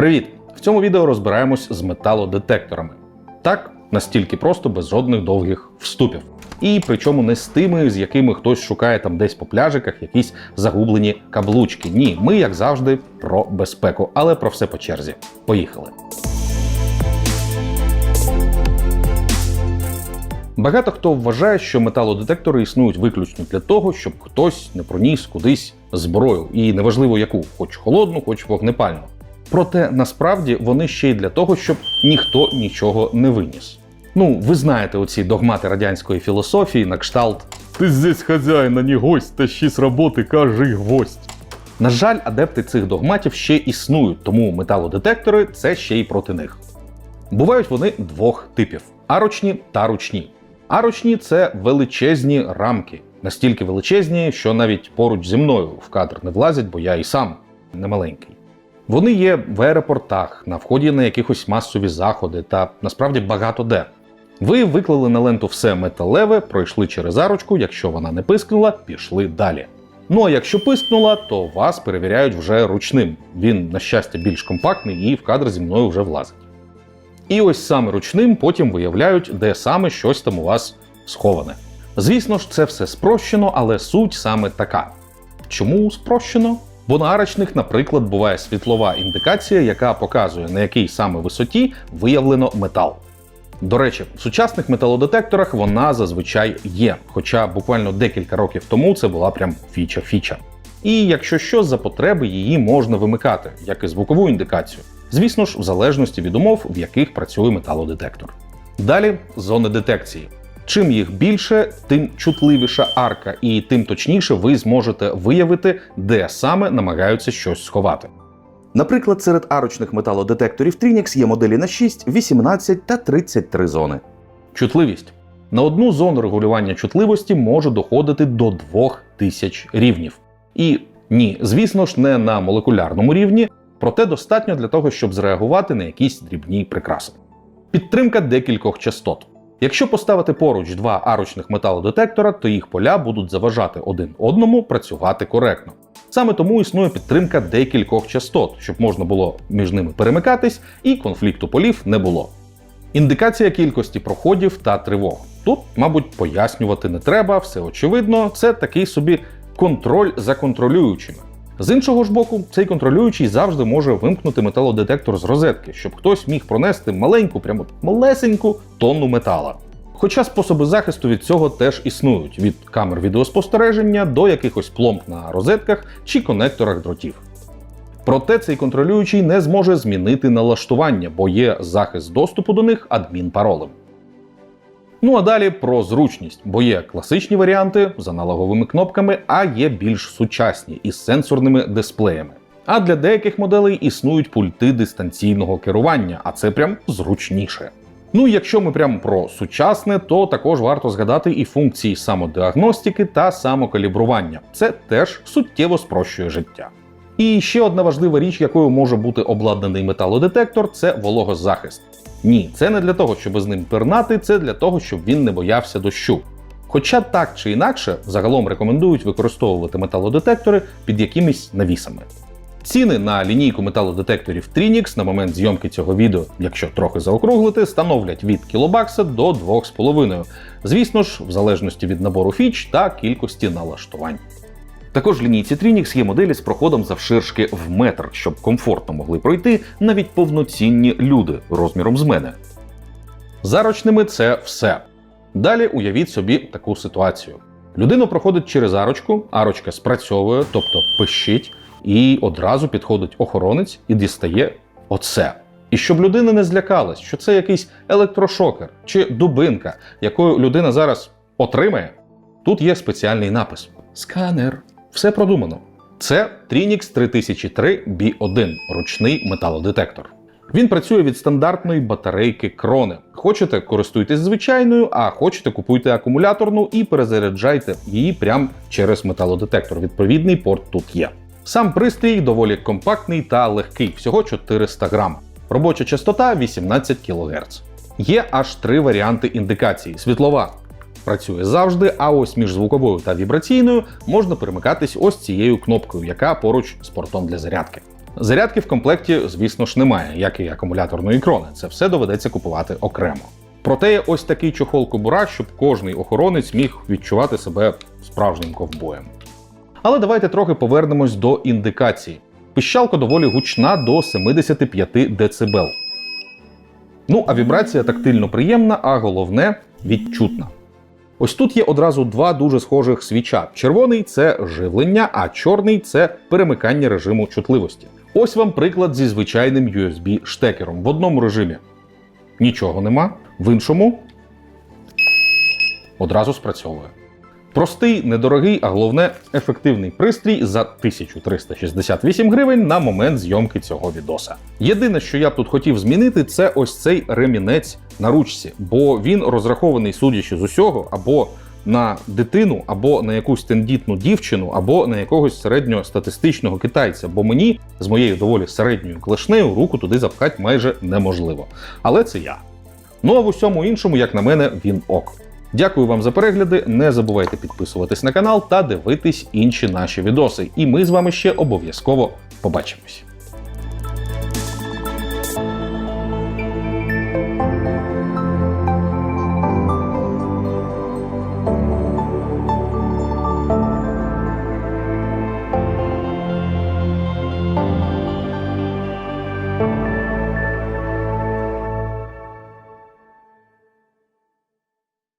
Привіт! В цьому відео розбираємось з металодетекторами. Так, настільки просто, без жодних довгих вступів. І причому не з тими, з якими хтось шукає там десь по пляжиках якісь загублені каблучки. Ні, ми, як завжди, про безпеку, але про все по черзі. Поїхали. Багато хто вважає, що металодетектори існують виключно для того, щоб хтось не проніс кудись зброю, і неважливо яку, хоч холодну, хоч вогнепальну. Проте насправді вони ще й для того, щоб ніхто нічого не виніс. Ну, ви знаєте оці догмати радянської філософії на кшталт Ти здесь хазяїн, а не гость, тащи з роботи, кажи гвоздь. На жаль, адепти цих догматів ще існують, тому металодетектори це ще й проти них. Бувають вони двох типів: арочні та ручні. Арочні це величезні рамки, настільки величезні, що навіть поруч зі мною в кадр не влазять, бо я і сам не маленький. Вони є в аеропортах, на вході на якихось масові заходи та насправді багато де. Ви виклали на ленту все металеве, пройшли через арочку, якщо вона не пискнула, пішли далі. Ну а якщо пискнула, то вас перевіряють вже ручним. Він, на щастя, більш компактний і в кадр зі мною вже влазить. І ось саме ручним потім виявляють, де саме щось там у вас сховане. Звісно ж, це все спрощено, але суть саме така. Чому спрощено? Бо на арочних, наприклад, буває світлова індикація, яка показує, на якій саме висоті виявлено метал. До речі, в сучасних металодетекторах вона зазвичай є, хоча буквально декілька років тому це була прям фіча-фіча. І якщо що, за потреби її можна вимикати, як і звукову індикацію. Звісно ж, в залежності від умов, в яких працює металодетектор. Далі зони детекції. Чим їх більше, тим чутливіша арка, і тим точніше ви зможете виявити, де саме намагаються щось сховати. Наприклад, серед арочних металодетекторів Trinix є моделі на 6, 18 та 33 зони. Чутливість. На одну зону регулювання чутливості може доходити до 2000 рівнів. І ні, звісно ж, не на молекулярному рівні, проте достатньо для того, щоб зреагувати на якісь дрібні прикраси. Підтримка декількох частот. Якщо поставити поруч два арочних металодетектора, то їх поля будуть заважати один одному працювати коректно. Саме тому існує підтримка декількох частот, щоб можна було між ними перемикатись і конфлікту полів не було. Індикація кількості проходів та тривог. Тут, мабуть, пояснювати не треба, все очевидно, це такий собі контроль за контролюючими. З іншого ж боку, цей контролюючий завжди може вимкнути металодетектор з розетки, щоб хтось міг пронести маленьку, прямо малесеньку тонну метала. Хоча способи захисту від цього теж існують: від камер відеоспостереження до якихось пломб на розетках чи конекторах дротів. Проте цей контролюючий не зможе змінити налаштування, бо є захист доступу до них адмінпаролем. Ну а далі про зручність, бо є класичні варіанти з аналоговими кнопками, а є більш сучасні із сенсорними дисплеями. А для деяких моделей існують пульти дистанційного керування, а це прям зручніше. Ну і якщо ми прямо про сучасне, то також варто згадати і функції самодіагностики та самокалібрування. Це теж суттєво спрощує життя. І ще одна важлива річ, якою може бути обладнаний металодетектор, це вологозахист. Ні, це не для того, щоб з ним пирнати, це для того, щоб він не боявся дощу. Хоча так чи інакше, загалом рекомендують використовувати металодетектори під якимись навісами. Ціни на лінійку металодетекторів Trinix на момент зйомки цього відео, якщо трохи заокруглити, становлять від кілобакса до 2,5. Звісно ж, в залежності від набору фіч та кількості налаштувань. Також в лінійці Trinix є моделі з проходом завширшки в метр, щоб комфортно могли пройти навіть повноцінні люди розміром з мене. Зарочними це все. Далі уявіть собі таку ситуацію. Людина проходить через арочку, арочка спрацьовує, тобто пищить, і одразу підходить охоронець і дістає оце. І щоб людина не злякалась, що це якийсь електрошокер чи дубинка, якою людина зараз отримає, тут є спеціальний напис: Сканер. Все продумано. Це Trinix 3003 B1 ручний металодетектор. Він працює від стандартної батарейки крони. Хочете, користуйтесь звичайною, а хочете, купуйте акумуляторну і перезаряджайте її прямо через металодетектор. Відповідний порт тут є. Сам пристрій доволі компактний та легкий, всього 400 грам. Робоча частота 18 кГц. Є аж три варіанти індикації: світлова працює завжди, а ось між звуковою та вібраційною можна перемикатись ось цією кнопкою, яка поруч з портом для зарядки. Зарядки в комплекті, звісно ж, немає, як і акумуляторної крони. Це все доведеться купувати окремо. Проте є ось такий чохол кобура, щоб кожний охоронець міг відчувати себе справжнім ковбоєм. Але давайте трохи повернемось до індикації. Пищалка доволі гучна до 75 дБ. Ну, а вібрація тактильно приємна, а головне відчутна. Ось тут є одразу два дуже схожих свіча. Червоний це живлення, а чорний це перемикання режиму чутливості. Ось вам приклад зі звичайним USB-штекером. В одному режимі нічого нема, в іншому одразу спрацьовує. Простий, недорогий, а головне ефективний пристрій за 1368 гривень на момент зйомки цього відоса. Єдине, що я б тут хотів змінити, це ось цей ремінець на ручці, бо він розрахований, судячи з усього, або на дитину, або на якусь тендітну дівчину, або на якогось середньостатистичного китайця, бо мені з моєю доволі середньою клешнею руку туди запхати майже неможливо. Але це я. Ну а в усьому іншому, як на мене, він ок. Дякую вам за перегляди. Не забувайте підписуватись на канал та дивитись інші наші відоси. І ми з вами ще обов'язково побачимось.